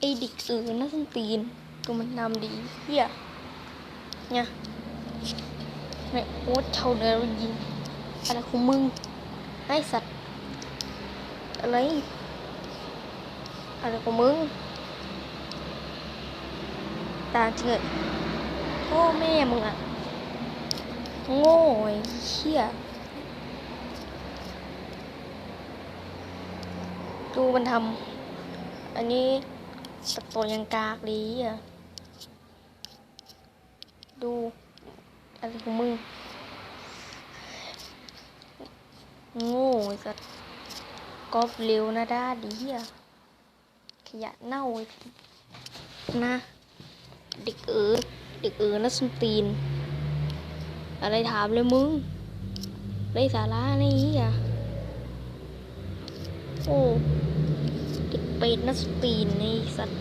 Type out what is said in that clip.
ไอเดิกเออน่าสนตีนตัวมันนำดีเฮียเนี่ยเนี่ยโอ๊ตเท่าเดิมยิงอะไรของมึงไอสัตว์ อะไร อะไรของมึง ตาเจิดพ่อแม่มึงอะโง่ไอ้เชี่ยดูมันทำอันนี้ ตัดตัวยังกากดีอะ ดูอะไรของมึงโง่สัตว์กอบเร็วนะด้าดีอะ ขยะเน่าไอ้นะ เด็กเออเด็กเออนะสุนตีน อะไรถามเลยมึงไรสาระนี่อะ โอ้ เป็ดนะสุนตีนในสัตว์